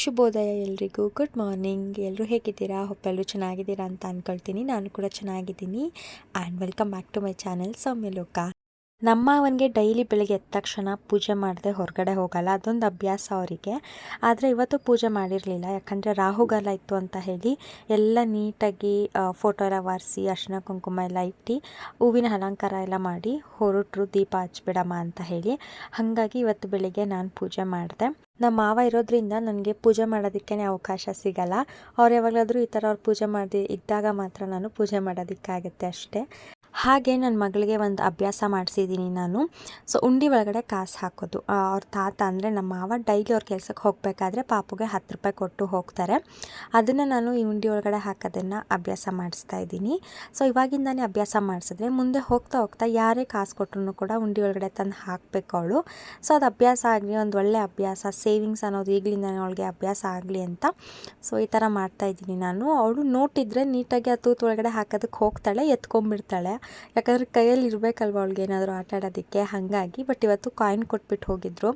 ಶುಭೋದಯ ಎಲ್ರಿಗೂ. Good morning ಎಲ್ಲರೂ ಹೇಗಿದ್ದೀರಾ? ಹೊಪ್ಪೆಲ್ಲರೂ ಚೆನ್ನಾಗಿದ್ದೀರಾ ಅಂತ ಅಂದ್ಕೊಳ್ತೀನಿ ನಾನು ಕೂಡ ಚೆನ್ನಾಗಿದ್ದೀನಿ. And welcome back to my channel Soumya Loka ನಮ್ಮ ಅವನಿಗೆ ಡೈಲಿ ಬೆಳಗ್ಗೆ ಎದ್ದ ತಕ್ಷಣ ಪೂಜೆ ಮಾಡದೆ ಹೊರಗಡೆ ಹೋಗಲ್ಲ, ಅದೊಂದು ಅಭ್ಯಾಸ ಅವರಿಗೆ. ಆದರೆ ಇವತ್ತು ಪೂಜೆ ಮಾಡಿರಲಿಲ್ಲ. ಯಾಕಂದರೆ ರಾಹುಗಾಲ ಇತ್ತು ಅಂತ ಹೇಳಿ ಎಲ್ಲ ನೀಟಾಗಿ ಫೋಟೋ ಎಲ್ಲ ಒರೆಸಿ, ಅರ್ಶಿನ ಕುಂಕುಮ ಎಲ್ಲ ಇಟ್ಟು ಹೂವಿನ ಅಲಂಕಾರ ಎಲ್ಲ ಮಾಡಿ ಹೊರಟರು, ದೀಪ ಹಚ್ಬಿಡಮ್ಮ ಅಂತ ಹೇಳಿ. ಹಾಗಾಗಿ ಇವತ್ತು ಬೆಳಿಗ್ಗೆ ನಾನು ಪೂಜೆ ಮಾಡಿದೆ. ನಮ್ಮ ಮಾವ ಇರೋದ್ರಿಂದ ನನಗೆ ಪೂಜೆ ಮಾಡೋದಕ್ಕೇ ಅವಕಾಶ ಸಿಗಲ್ಲ. ಅವ್ರು ಯಾವಾಗಲಾದರೂ ಈ ಥರ ಅವ್ರು ಪೂಜೆ ಮಾಡಿ ಇದ್ದಾಗ ಮಾತ್ರ ನಾನು ಪೂಜೆ ಮಾಡೋದಕ್ಕಾಗತ್ತೆ ಅಷ್ಟೇ. ಹಾಗೆ ನನ್ನ ಮಗಳಿಗೆ ಒಂದು ಅಭ್ಯಾಸ ಮಾಡಿಸಿದ್ದೀನಿ ನಾನು. ಸೊ ಉಂಡಿ ಒಳಗಡೆ ಕಾಸು ಹಾಕೋದು. ಅವ್ರ ತಾತ ಅಂದರೆ ನಮ್ಮ ಮಾವ ಡೈಲಿ ಅವ್ರ ಕೆಲಸಕ್ಕೆ ಹೋಗಬೇಕಾದ್ರೆ ಪಾಪುಗೆ ಹತ್ತು ರೂಪಾಯಿ ಕೊಟ್ಟು ಹೋಗ್ತಾರೆ. ಅದನ್ನು ನಾನು ಈ ಉಂಡಿ ಒಳಗಡೆ ಹಾಕೋದನ್ನು ಅಭ್ಯಾಸ ಮಾಡಿಸ್ತಾ ಇದ್ದೀನಿ. ಸೊ ಇವಾಗಿಂದಾನೇ ಅಭ್ಯಾಸ ಮಾಡಿಸಿದ್ರೆ ಮುಂದೆ ಹೋಗ್ತಾ ಹೋಗ್ತಾ ಯಾರೇ ಕಾಸು ಕೊಟ್ಟರು ಕೂಡ ಉಂಡಿ ಒಳಗಡೆ ತಂದು ಹಾಕಬೇಕು ಅವಳು. ಸೊ ಅದು ಅಭ್ಯಾಸ ಆಗಲಿ, ಒಂದು ಒಳ್ಳೆ ಅಭ್ಯಾಸ, ಸೇವಿಂಗ್ಸ್ ಅನ್ನೋದು ಈಗಲಿಂದ ಅವಳಿಗೆ ಅಭ್ಯಾಸ ಆಗಲಿ ಅಂತ. ಸೊ ಈ ಥರ ಮಾಡ್ತಾ ಇದ್ದೀನಿ ನಾನು. ಅವಳು ನೋಟಿದ್ರೆ ನೀಟಾಗಿ ಆ ತೂತು ಒಳಗಡೆ ಹಾಕೋದಕ್ಕೆ ಹೋಗ್ತಾಳೆ, ಎತ್ಕೊಂಡ್ಬಿಡ್ತಾಳೆ. ಯಾಕಂದರೆ ಕೈಯಲ್ಲಿ ಇರಬೇಕಲ್ವ ಅವಳಿಗೆ ಏನಾದರೂ ಆಟ ಆಡೋದಕ್ಕೆ? ಹಾಗಾಗಿ ಬಟ್ ಇವತ್ತು ಕಾಯಿನ್ ಕೊಟ್ಬಿಟ್ಟು ಹೋಗಿದ್ರು.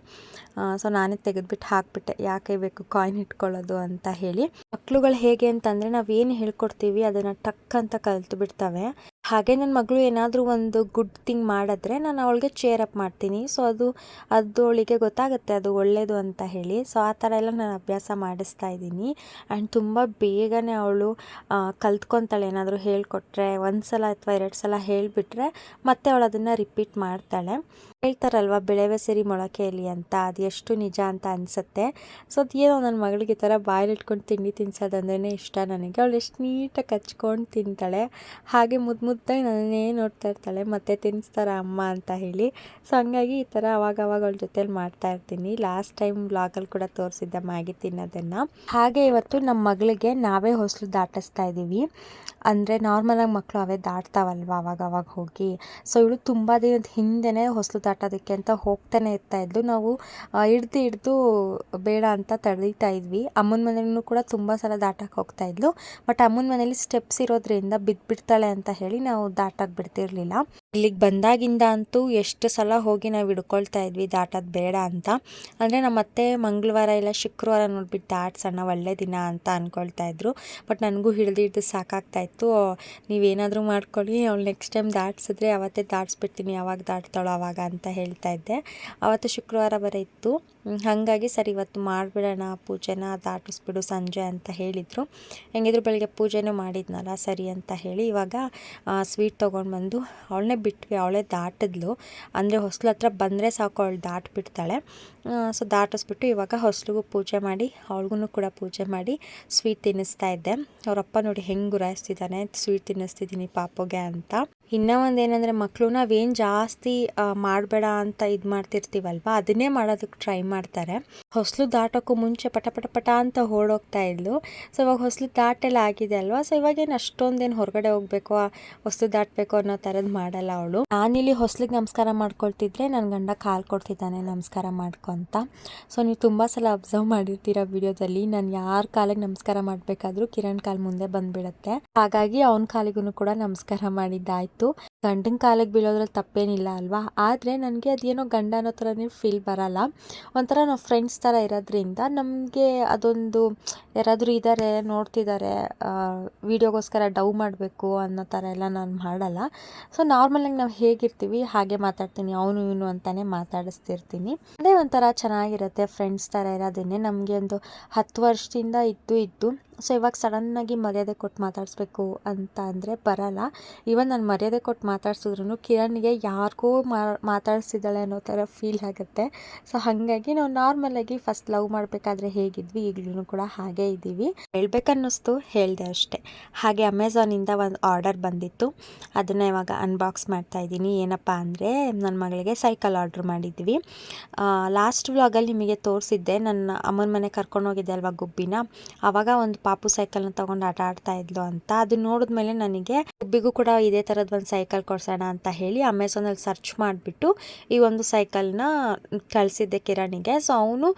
ಸೊ ನಾನೇ ತೆಗೆದುಬಿಟ್ಟು ಹಾಕ್ಬಿಟ್ಟೆ. ಯಾಕೆ ಬೇಕು ಕಾಯಿನ್ ಇಟ್ಕೊಳ್ಳೋದು ಅಂತ ಹೇಳಿ. ಮಕ್ಳುಗಳು ಹೇಗೆ ಅಂತಂದರೆ ನಾವು ಏನು ಹೇಳ್ಕೊಡ್ತೀವಿ ಅದನ್ನು ಟಕ್ ಅಂತ ಕಲ್ತು ಬಿಡ್ತವೆ ಹಾಗೆ ನನ್ನ ಮಗಳು ಏನಾದರೂ ಒಂದು ಗುಡ್ ಥಿಂಗ್ ಮಾಡಿದ್ರೆ ನಾನು ಅವಳಿಗೆ ಚೇರ್ ಅಪ್ ಮಾಡ್ತೀನಿ. ಸೊ ಅದು ಅದು ಅವಳಿಗೆ ಗೊತ್ತಾಗುತ್ತೆ ಅದು ಒಳ್ಳೆಯದು ಅಂತ ಹೇಳಿ. ಸೊ ಆ ಥರ ಎಲ್ಲ ನಾನು ಅಭ್ಯಾಸ ಮಾಡಿಸ್ತಾ ಇದ್ದೀನಿ. ಆ್ಯಂಡ್ ತುಂಬ ಬೇಗನೆ ಅವಳು ಕಲ್ತ್ಕೊತಾಳೆ. ಏನಾದರೂ ಹೇಳಿಕೊಟ್ರೆ ಒಂದು ಸಲ ಅಥವಾ ಎರಡು ಸಲ ಹೇಳಿಬಿಟ್ರೆ ಮತ್ತೆ ಅವಳು ಅದನ್ನು ರಿಪೀಟ್ ಮಾಡ್ತಾಳೆ. ಹೇಳ್ತಾರಲ್ವ, ಬೆಳೆವೆ ಸರಿ ಮೊಳಕೆಯಲ್ಲಿ ಅಂತ, ಅದು ಎಷ್ಟು ನಿಜ ಅಂತ ಅನಿಸುತ್ತೆ. ಸೊ ಅದೇನೋ ನನ್ನ ಮಗಳಿಗೆ ಈ ಥರ ಬಾಯಲ್ಲಿಟ್ಕೊಂಡು ತಿಂಡಿ ತಿನ್ಸೋದಂದ್ರೇ ಇಷ್ಟ ನನಗೆ. ಅವಳು ಎಷ್ಟು ನೀಟಾಗಿ ಹಚ್ಕೊಂಡು ತಿಂತಾಳೆ. ಹಾಗೆ ಮುದ್ದು ಮುದ್ದಾಗಿ ನನ್ನೇ ನೋಡ್ತಾ ಇರ್ತಾಳೆ, ಮತ್ತೆ ತಿನ್ನಿಸ್ತಾರೆ ಅಮ್ಮ ಅಂತ ಹೇಳಿ. ಸೊ ಹಂಗಾಗಿ ಈ ಥರ ಅವಾಗ ಅವಾಗ ಅವಳ ಜೊತೆಲಿ ಮಾಡ್ತಾ ಇರ್ತೀನಿ. ಲಾಸ್ಟ್ ಟೈಮ್ ಬ್ಲಾಗಲ್ಲಿ ಕೂಡ ತೋರಿಸಿದ್ದೆ, ಮ್ಯಾಗಿ ತಿನ್ನೋದನ್ನು. ಹಾಗೆ ಇವತ್ತು ನಮ್ಮ ಮಗಳಿಗೆ ನಾವೇ ಹೊಸಲು ದಾಟಿಸ್ತಾ ಇದ್ದೀವಿ ಅಂದರೆ ನಾರ್ಮಲಾಗಿ ಮಕ್ಕಳು ಅವೇ ದಾಟ್ತಾವಲ್ವ ಅವಾಗ ಅವಾಗ ಹೋಗಿ. ಸೊ ಇವಳು ತುಂಬ ದಿನದ ಹಿಂದೆನೇ ಹೊಸಲು ದಾಟೋದಕ್ಕೆ ಅಂತ ಹೋಗ್ತಾನೆ ಇರ್ತಾ ಇದ್ಲು. ನಾವು ಹಿಡ್ದು ಹಿಡ್ದು ಬೇಡ ಅಂತ ತಡೀತಾ ಇದ್ವಿ. ಅಮ್ಮನ ಮನೇಲೂ ಕೂಡ ತುಂಬ ಸಲ ದಾಟಕ್ಕೆ ಹೋಗ್ತಾ ಇದ್ಲು. ಬಟ್ ಅಮ್ಮನ ಮನೇಲಿ ಸ್ಟೆಪ್ಸ್ ಇರೋದ್ರಿಂದ ಬಿದ್ದುಬಿಡ್ತಾಳೆ ಅಂತ ಹೇಳಿ ನಾವು ದಾಟಕ್ಕೆ ಬಿಡ್ತಿರ್ಲಿಲ್ಲ. ಇಲ್ಲಿಗೆ ಬಂದಾಗಿಂದ ಅಂತೂ ಎಷ್ಟು ಸಲ ಹೋಗಿ ನಾವು ಹಿಡ್ಕೊಳ್ತಾ ಇದ್ವಿ, ದಾಟೋದು ಬೇಡ ಅಂತ. ಅಂದರೆ ನಮ್ಮ ಅತ್ತೆ ಮಂಗಳವಾರ ಇಲ್ಲ ಶುಕ್ರವಾರ ನೋಡ್ಬಿಟ್ಟು ದಾಟ್ಸೋಣ ಒಳ್ಳೆ ದಿನ ಅಂತ ಅಂದ್ಕೊಳ್ತಾ ಇದ್ರು. ಬಟ್ ನನಗೂ ಹಿಡಿದು ಸಾಕಾಗ್ತಾ ಇತ್ತು. ನೀವೇನಾದರೂ ಮಾಡ್ಕೊಳ್ಳಿ, ಅವ್ಳು ನೆಕ್ಸ್ಟ್ ಟೈಮ್ ದಾಟ್ಸಿದ್ರೆ ಅವತ್ತೇ ದಾಟ್ಸ್ಬಿಡ್ತೀನಿ, ಯಾವಾಗ ದಾಟ್ತಾಳೋ ಆವಾಗ ಅಂತ ಹೇಳ್ತಾ ಇದ್ದೆ. ಅವತ್ತು ಶುಕ್ರವಾರ ಬರ ಇತ್ತು. ಹಾಗಾಗಿ ಸರಿ ಇವತ್ತು ಮಾಡಿಬಿಡೋಣ, ಪೂಜೆನ ದಾಟಿಸ್ಬಿಡು ಸಂಜೆ ಅಂತ ಹೇಳಿದರು. ಹೆಂಗಿದ್ರು ಬೆಳಗ್ಗೆ ಪೂಜೆನೂ ಮಾಡಿದ್ನಲ್ಲ ಸರಿ ಅಂತ ಹೇಳಿ ಇವಾಗ ಸ್ವೀಟ್ ತೊಗೊಂಡು ಬಂದು ಅವಳನ್ನೇ ಬಿಟ್ವಿ, ಅವಳೇ ದಾಟಿದ್ಲು. ಅಂದರೆ ಹೊಸ್ಲು ಹತ್ರ ಬಂದರೆ ಸಾಕು, ಅವಳು ದಾಟಿಬಿಡ್ತಾಳೆ. ಸೊ ದಾಟಿಸ್ಬಿಟ್ಟು ಇವಾಗ ಹೊಸ್ಲಿಗೂ ಪೂಜೆ ಮಾಡಿ ಅವಳಿಗೂ ಕೂಡ ಪೂಜೆ ಮಾಡಿ ಸ್ವೀಟ್ ತಿನ್ನಿಸ್ತಾ ಇದ್ದೆ. ಅವರಪ್ಪ ನೋಡಿ ಹೆಂಗೆ ಗುರಾಯಿಸ್ತಿದ್ದಾನೆ, ಸ್ವೀಟ್ ತಿನ್ನಿಸ್ತಿದ್ದೀನಿ ಪಾಪುಗೆ ಅಂತ. ಇನ್ನೂ ಒಂದು ಏನಂದರೆ ಮಕ್ಕಳು ನಾವೇನು ಜಾಸ್ತಿ ಮಾಡಬೇಡ ಅಂತ ಇದು ಮಾಡ್ತಿರ್ತೀವಲ್ವ, ಅದನ್ನೇ ಮಾಡೋದಕ್ಕೆ ಟ್ರೈ ಮಾಡ್ತಾರೆ. ಹೊಸಲು ದಾಟೋಕ್ಕೂ ಮುಂಚೆ ಪಟ ಪಟ ಪಟ ಅಂತ ಓಡೋಗ್ತಾ ಇದ್ಲು. ಸೊ ಇವಾಗ ಹೊಸಲು ದಾಟೆಲ್ಲ ಆಗಿದೆ ಅಲ್ವಾ ಸೊ ಇವಾಗೇನು ಅಷ್ಟೊಂದೇನು ಹೊರಗಡೆ ಹೋಗಬೇಕು, ಹೊಸಲು ದಾಟಬೇಕು ಅನ್ನೋ ಥರದ್ದು ಮಾಡಲ್ಲ ಅವಳು. ನಾನಿಲ್ಲಿ ಹೊಸಲಿಗೆ ನಮಸ್ಕಾರ ಮಾಡ್ಕೊಳ್ತಿದ್ರೆ ನನ್ನ ಗಂಡ ಕಾಲು ಕೊಡ್ತಿದ್ದಾನೆ, ನಮಸ್ಕಾರ ಮಾಡ್ಕೊಂತ. ಸೊ ನೀವು ತುಂಬ ಸಲ ಅಬ್ಸರ್ವ್ ಮಾಡಿರ್ತೀರ ವಿಡಿಯೋದಲ್ಲಿ, ನಾನು ಯಾರ ಕಾಲಿಗೆ ನಮಸ್ಕಾರ ಮಾಡಬೇಕಾದ್ರೂ ಕಿರಣ್ ಕಾಲ್ ಮುಂದೆ ಬಂದ್ಬಿಡುತ್ತೆ. ಹಾಗಾಗಿ ಅವನ ಕಾಲಿಗೂ ಕೂಡ ನಮಸ್ಕಾರ ಮಾಡಿದ್ದಾಯ್ತು. ಗಂಡನ ಕಾಲಕ್ಕೆ ಬೀಳೋದ್ರಲ್ಲಿ ತಪ್ಪೇನಿಲ್ಲ ಅಲ್ವಾ? ಆದರೆ ನನಗೆ ಅದೇನೋ ಗಂಡ ಅನ್ನೋ ಥರನೇ ಫೀಲ್ ಬರಲ್ಲ. ಒಂಥರ ನಾವು ಫ್ರೆಂಡ್ಸ್ ಥರ ಇರೋದ್ರಿಂದ ನಮಗೆ ಅದೊಂದು ಯಾರಾದರೂ ಇದ್ದಾರೆ ನೋಡ್ತಿದ್ದಾರೆ ವೀಡಿಯೋಗೋಸ್ಕರ ಡವ್ ಮಾಡಬೇಕು ಅನ್ನೋ ಥರ ಎಲ್ಲ ನಾನು ಮಾಡಲ್ಲ. ಸೊ ನಾರ್ಮಲಾಗಿ ನಾವು ಹೇಗಿರ್ತೀವಿ, ಹಾಗೆ ಮಾತಾಡ್ತೀನಿ, ಅವನು ಇವನು ಅಂತಾನೆ ಮಾತಾಡಿಸ್ತಿರ್ತೀನಿ. ಅದೇ ಒಂಥರ ಚೆನ್ನಾಗಿರುತ್ತೆ ಫ್ರೆಂಡ್ಸ್ ಥರ ಇರೋದನ್ನೇ. ನಮಗೆ ಒಂದು ಹತ್ತು ವರ್ಷದಿಂದ ಇದ್ದು ಇದ್ದು ಸೊ ಇವಾಗ ಸಡನ್ನಾಗಿ ಮರ್ಯಾದೆ ಕೊಟ್ಟು ಮಾತಾಡಿಸ್ಬೇಕು ಅಂತ ಅಂದರೆ ಬರಲ್ಲ. ಇವನ್ ನಾನು ಮರ್ಯಾದೆ ಕೊಟ್ಟು ಮಾತಾಡ್ಸಿದ್ರು ಕಿರಣ್ಗೆ ಯಾರಿಗೂ ಮಾತಾಡಿಸಿದ್ದಾಳೆ ಅನ್ನೋ ಥರ ಫೀಲ್ ಆಗುತ್ತೆ. ಸೊ ಹಾಗಾಗಿ ನಾವು ನಾರ್ಮಲಾಗಿ ಫಸ್ಟ್ ಲವ್ ಮಾಡಬೇಕಾದ್ರೆ ಹೇಗಿದ್ವಿ? ಈಗಲೂ ಕೂಡ ಹಾಗೇ ಇದ್ದೀವಿ. ಹೇಳ್ಬೇಕನ್ನಿಸ್ತು, ಹೇಳಿದೆ ಅಷ್ಟೇ. ಹಾಗೆ ಅಮೆಝಾನಿಂದ ಒಂದು ಆರ್ಡರ್ ಬಂದಿತ್ತು. ಅದನ್ನು ಇವಾಗ ಅನ್ಬಾಕ್ಸ್ ಮಾಡ್ತಾ ಇದ್ದೀನಿ. ಏನಪ್ಪ ಅಂದರೆ ನನ್ನ ಮಗಳಿಗೆ ಸೈಕಲ್ ಆರ್ಡ್ರ್ ಮಾಡಿದ್ವಿ. ಲಾಸ್ಟ್ ವ್ಲಾಗಲ್ಲಿ ನಿಮಗೆ ತೋರಿಸಿದ್ದೆ. ನನ್ನ ಅಮ್ಮನ ಮನೆ ಕರ್ಕೊಂಡು ಹೋಗಿದ್ದೆ ಅಲ್ವಾ ಗುಬ್ಬಿನ? ಆವಾಗ ಒಂದು ಪಾಪು ಸೈಕಲ್ನ ತಗೊಂಡು ಆಟ ಆಡ್ತಾ ಇದ್ಲು ಅಂತ. ಅದನ್ನ ನೋಡಿದ್ಮೇಲೆ ನನಗೆ ಒಬ್ಬಿಗೂ ಕೂಡ ಇದೇ ಥರದ ಒಂದು ಸೈಕಲ್ ಕೊಡ್ಸೋಣ ಅಂತ ಹೇಳಿ ಅಮೆಝಾನಲ್ಲಿ ಸರ್ಚ್ ಮಾಡಿಬಿಟ್ಟು ಈ ಒಂದು ಸೈಕಲ್ನ ಕಳಿಸಿದ್ದೆ ಕಿರಣಿಗೆ. ಸೊ ಅವನು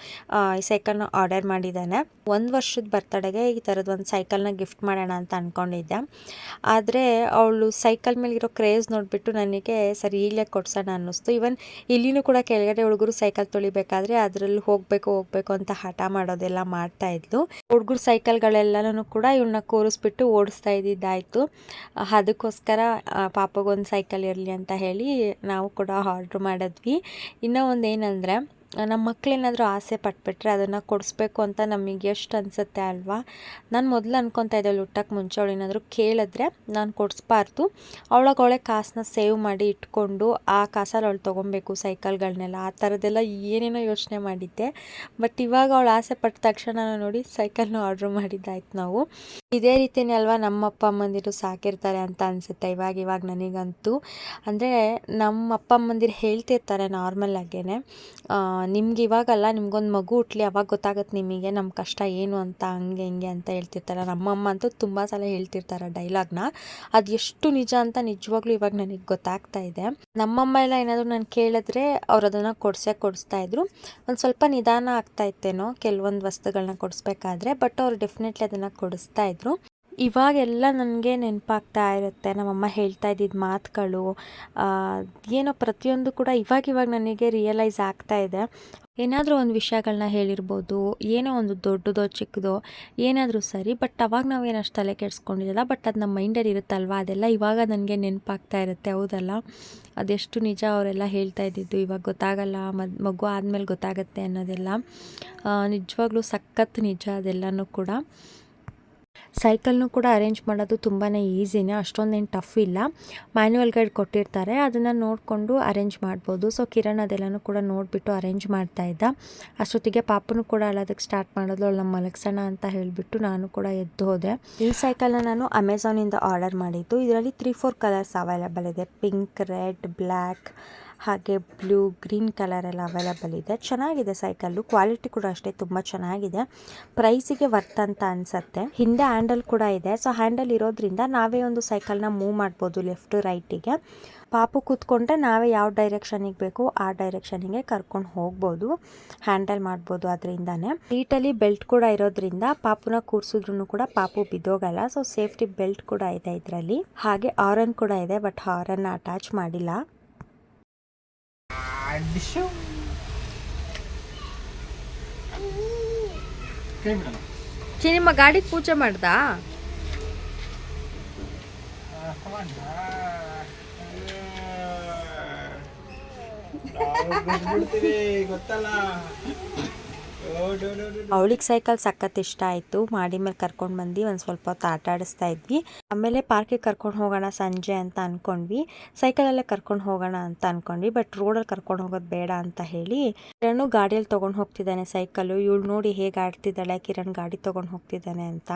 ಈ ಸೈಕಲ್ನ ಆರ್ಡರ್ ಮಾಡಿದ್ದಾನೆ. ಒಂದು ವರ್ಷದ ಬರ್ತಡೆಗೆ ಈ ಥರದ್ದು ಒಂದು ಸೈಕಲ್ನ ಗಿಫ್ಟ್ ಮಾಡೋಣ ಅಂತ ಅಂದ್ಕೊಂಡಿದ್ದೆ ಆದರೆ ಅವಳು ಸೈಕಲ್ ಮೇಲಿರೋ ಕ್ರೇಜ್ ನೋಡಿಬಿಟ್ಟು ನನಗೆ ಸರಿ ಈಗಲೇ ಕೊಡ್ಸೋಣ ಅನ್ನಿಸ್ತು. ಇವನ್ ಇಲ್ಲಿನೂ ಕೂಡ ಕೆಳಗಡೆ ಹುಡುಗರು ಸೈಕಲ್ ತೊಳಿಬೇಕಾದ್ರೆ ಅದರಲ್ಲಿ ಹೋಗಬೇಕು ಹೋಗಬೇಕು ಅಂತ ಹಠ ಮಾಡೋದೆಲ್ಲ ಮಾಡ್ತಾ ಇದ್ಲು. ಹುಡುಗರು ಸೈಕಲ್ಗಳೆಲ್ಲನೂ ಕೂಡ ಇವಳನ್ನ ಕೂರಿಸ್ಬಿಟ್ಟು ಓಡಿಸ್ತಾ ಇದ್ದಿದ್ದಾಯಿತು. ಅದಕ್ಕೋಸ್ಕರ ಪಾಪಗೊಂದು ಸೈಕಲ್ ಇರಲಿ ಅಂತ ಹೇಳಿ ನಾವು ಕೂಡ ಆರ್ಡ್ರ್ ಮಾಡಿದ್ವಿ. ಇನ್ನೂ ಒಂದು ಏನಂದರೆ ನಮ್ಮ ಮಕ್ಕಳೇನಾದರೂ ಆಸೆ ಪಟ್ಬಿಟ್ರೆ ಅದನ್ನು ಕೊಡಿಸ್ಬೇಕು ಅಂತ ನಮಗೆ ಎಷ್ಟು ಅನಿಸುತ್ತೆ ಅಲ್ವಾ? ನಾನು ಮೊದಲು ಅನ್ಕೊತಾ ಇದ್ದೆ ಹುಟ್ಟಕ್ಕೆ ಮುಂಚೆ ಅವಳು ಏನಾದರೂ ಕೇಳಿದ್ರೆ ನಾನು ಕೊಡಿಸ್ಬಾರ್ದು. ಅವಳಗೊಳೆ ಅವಳೆ ಕಾಸನ್ನ ಸೇವ್ ಮಾಡಿ ಇಟ್ಕೊಂಡು ಆ ಕಾಸಲ್ಲಿ ಅವಳು ತೊಗೊಬೇಕು ಸೈಕಲ್ಗಳನ್ನೆಲ್ಲ ಆ ಥರದ್ದೆಲ್ಲ ಏನೇನೋ ಯೋಚನೆ ಮಾಡಿದ್ದೆ. ಬಟ್ ಇವಾಗ ಅವಳು ಆಸೆ ಪಟ್ಟ ತಕ್ಷಣ ನೋಡಿ ಸೈಕಲ್ನ ಆರ್ಡ್ರ್ ಮಾಡಿದ್ದಾಯ್ತು ನಾವು. ಇದೇ ರೀತಿಯೇ ಅಲ್ವಾ ನಮ್ಮ ಅಪ್ಪ ಅಮ್ಮಂದಿರು ಸಾಕಿರ್ತಾರೆ ಅಂತ ಅನಿಸುತ್ತೆ. ಇವಾಗ ಇವಾಗ ನನಗಂತೂ. ಅಂದರೆ ನಮ್ಮ ಅಪ್ಪ ಅಮ್ಮಂದಿರು ಹೇಳ್ತಿರ್ತಾರೆ ನಾರ್ಮಲ್ ಆಗೇನೆ. ನಿಮ್ಗೆ ಇವಾಗಲ್ಲ, ನಿಮ್ಗೊಂದು ಮಗು ಹುಟ್ಲಿ, ಅವಾಗ ಗೊತ್ತಾಗುತ್ತೆ ನಿಮಗೆ ನಮ್ಮ ಕಷ್ಟ ಏನು ಅಂತ, ಹಂಗೆ, ಹಿಂಗೆ ಅಂತ ಹೇಳ್ತಿರ್ತಾರೆ. ನಮ್ಮಮ್ಮ ಅಂತೂ ತುಂಬ ಸಲ ಹೇಳ್ತಿರ್ತಾರೆ ಡೈಲಾಗ್ನ ಅದು ಎಷ್ಟು ನಿಜ ಅಂತ ನಿಜವಾಗ್ಲೂ ಇವಾಗ ನನಗೆ ಗೊತ್ತಾಗ್ತಾ ಇದೆ. ನಮ್ಮಮ್ಮ ಎಲ್ಲ ಏನಾದರೂ ನಾನು ಕೇಳಿದ್ರೆ ಅವ್ರು ಅದನ್ನು ಕೊಡಿಸೇ ಕೊಡಿಸ್ತಾ ಇದ್ರು. ಒಂದು ಸ್ವಲ್ಪ ನಿಧಾನ ಆಗ್ತಾ ಇತ್ತೇನೋ, ಕೆಲವೊಂದು ವಸ್ತುಗಳನ್ನ ಕೊಡಿಸ್ಬೇಕಾದ್ರೆ ಬಟ್ ಅವ್ರು ಡೆಫಿನೆಟ್ಲಿ ಅದನ್ನು ಕೊಡಿಸ್ತಾ ಇದ್ರು. ಇವಾಗೆಲ್ಲ ನನಗೆ ನೆನಪಾಗ್ತಾ ಇರುತ್ತೆ. ನಮ್ಮಮ್ಮ ಹೇಳ್ತಾ ಇದ್ದಿದ್ದ ಮಾತುಗಳು ಏನೋ ಪ್ರತಿಯೊಂದು ಕೂಡ ಇವಾಗ ಇವಾಗ ನನಗೆ ರಿಯಲೈಸ್ ಆಗ್ತಾ ಇದೆ. ಏನಾದರೂ ಒಂದು ವಿಷಯಗಳನ್ನ ಹೇಳಿರ್ಬೋದು, ಏನೋ ಒಂದು ದೊಡ್ಡದೋ ಚಿಕ್ಕದೋ, ಏನಾದರೂ ಸರಿ, ಬಟ್ ಅವಾಗ ನಾವೇನು ಅಷ್ಟು ತಲೆ ಕೆಡಿಸ್ಕೊಂಡಿರಲ್ಲ, ಬಟ್ ಅದು ನಮ್ಮ ಮೈಂಡಲ್ಲಿ ಇರುತ್ತಲ್ವ? ಅದೆಲ್ಲ ಇವಾಗ ನನಗೆ ನೆನಪಾಗ್ತಾ ಇರುತ್ತೆ, ಹೌದಲ್ಲ? ಅದೆಷ್ಟು ನಿಜ ಅವರೆಲ್ಲ ಹೇಳ್ತಾ ಇದ್ದಿದ್ದು, ಇವಾಗ ಗೊತ್ತಾಗಲ್ಲ ಮದ್ ಮಗು ಆದಮೇಲೆ ಗೊತ್ತಾಗತ್ತೆ ಅನ್ನೋದೆಲ್ಲ. ನಿಜವಾಗ್ಲೂ ಸಖತ್ ನಿಜ ಅದೆಲ್ಲನೂ ಕೂಡ. ಸೈಕಲ್ನು ಕೂಡ ಅರೇಂಜ್ ಮಾಡೋದು ತುಂಬಾ ಈಸಿನೇ, ಅಷ್ಟೊಂದೇನು ಟಫ್ ಇಲ್ಲ. ಮ್ಯಾನ್ಯುವಲ್ ಗೈಡ್ ಕೊಟ್ಟಿರ್ತಾರೆ, ಅದನ್ನು ನೋಡಿಕೊಂಡು ಅರೇಂಜ್ ಮಾಡ್ಬೋದು. ಸೊ ಕಿರಣ್ ಅದೆಲ್ಲನೂ ಕೂಡ ನೋಡಿಬಿಟ್ಟು ಅರೇಂಜ್ ಮಾಡ್ತಾ ಇದ್ದ. ಅಷ್ಟೊತ್ತಿಗೆ ಪಾಪನು ಕೂಡ ಅಳೋದಕ್ಕೆ ಸ್ಟಾರ್ಟ್ ಮಾಡೋದು ನಮ್ಮ ಮಲಗ್ಸೋಣ ಅಂತ ಹೇಳಿಬಿಟ್ಟು ನಾನು ಕೂಡ ಎದ್ದು ಹೋದೆ. ಈ ಸೈಕಲ್ನ ನಾನು ಅಮೆಝಾನಿಂದ ಆರ್ಡರ್ ಮಾಡಿದ್ದು. ಇದರಲ್ಲಿ ತ್ರೀ ಫೋರ್ ಕಲರ್ಸ್ ಅವೈಲೇಬಲ್ ಇದೆ. ಪಿಂಕ್ ರೆಡ್ ಬ್ಲ್ಯಾಕ್ ಹಾಗೆ ಬ್ಲೂ, ಗ್ರೀನ್ ಕಲರ್ ಎಲ್ಲ ಅವೈಲಬಲ್ ಇದೆ. ಚೆನ್ನಾಗಿದೆ ಸೈಕಲ್ಲು, ಕ್ವಾಲಿಟಿ ಕೂಡ ಅಷ್ಟೇ, ತುಂಬ ಚೆನ್ನಾಗಿದೆ. ಪ್ರೈಸಿಗೆ ವರ್ತ್ ಅಂತ ಅನಿಸುತ್ತೆ. ಹಿಂದೆ ಹ್ಯಾಂಡಲ್ ಕೂಡ ಇದೆ. ಸೊ ಹ್ಯಾಂಡಲ್ ಇರೋದ್ರಿಂದ ನಾವೇ ಒಂದು ಸೈಕಲ್ನ ಮೂವ್ ಮಾಡ್ಬೋದು ಲೆಫ್ಟು ರೈಟಿಗೆ ಪಾಪು ಕೂತ್ಕೊಂಡ್ರೆ ನಾವೇ ಯಾವ ಡೈರೆಕ್ಷನಿಗೆ ಬೇಕು, ಆ ಡೈರೆಕ್ಷನಿಗೆ ಕರ್ಕೊಂಡು ಹೋಗ್ಬೋದು ಹ್ಯಾಂಡಲ್ ಮಾಡ್ಬೋದು ಅದರಿಂದಾನೆ. ಸೀಟಲ್ಲಿ ಬೆಲ್ಟ್ ಕೂಡ ಇರೋದ್ರಿಂದ ಪಾಪುನ ಕೂರಿಸಿದ್ರು ಕೂಡ ಪಾಪು ಬಿದ್ದೋಗಲ್ಲ. ಸೊ ಸೇಫ್ಟಿ ಬೆಲ್ಟ್ ಕೂಡ ಇದೆ ಇದರಲ್ಲಿ. ಹಾಗೆ ಹಾರನ್ ಕೂಡ ಇದೆ ಬಟ್ ಹಾರನ್ ಅಟ್ಯಾಚ್ ಮಾಡಿಲ್ಲ. ಚಿನಿಮ್ಮ ಗಾಡಿ ಪೂಜೆ ಮಾಡ್ದಾ? ಗೊತ್ತಲ್ಲ. ಅವಳಿಗೆ ಸೈಕಲ್ ಸಖತ್ ಇಷ್ಟ ಆಯಿತು. ಮಾಡಿ ಮೇಲೆ ಕರ್ಕೊಂಡು ಬಂದು ಒಂದು ಸ್ವಲ್ಪ ಹೊತ್ತು ಆಟ ಆಡಿಸ್ತಾ ಇದ್ವಿ. ಆಮೇಲೆ ಪಾರ್ಕಿಗೆ ಕರ್ಕೊಂಡು ಹೋಗೋಣ ಸಂಜೆ ಅಂತ ಅಂದ್ಕೊಂಡ್ವಿ ಸೈಕಲಲ್ಲೇ ಕರ್ಕೊಂಡು ಹೋಗೋಣ ಅಂತ ಅಂದ್ಕೊಂಡ್ವಿ ಬಟ್ ರೋಡಲ್ಲಿ ಕರ್ಕೊಂಡು ಹೋಗೋದು ಬೇಡ ಅಂತ ಹೇಳಿ ಕಿರಣ್ ಗಾಡಿಯಲ್ಲಿ ತೊಗೊಂಡು ಹೋಗ್ತಿದ್ದಾನೆ ಸೈಕಲು ಇವಳು ನೋಡಿ ಹೇಗೆ ಆಡ್ತಿದ್ದಾಳೆ, ಕಿರಣ್ ಗಾಡಿ ತೊಗೊಂಡು ಹೋಗ್ತಿದ್ದಾನೆ ಅಂತ.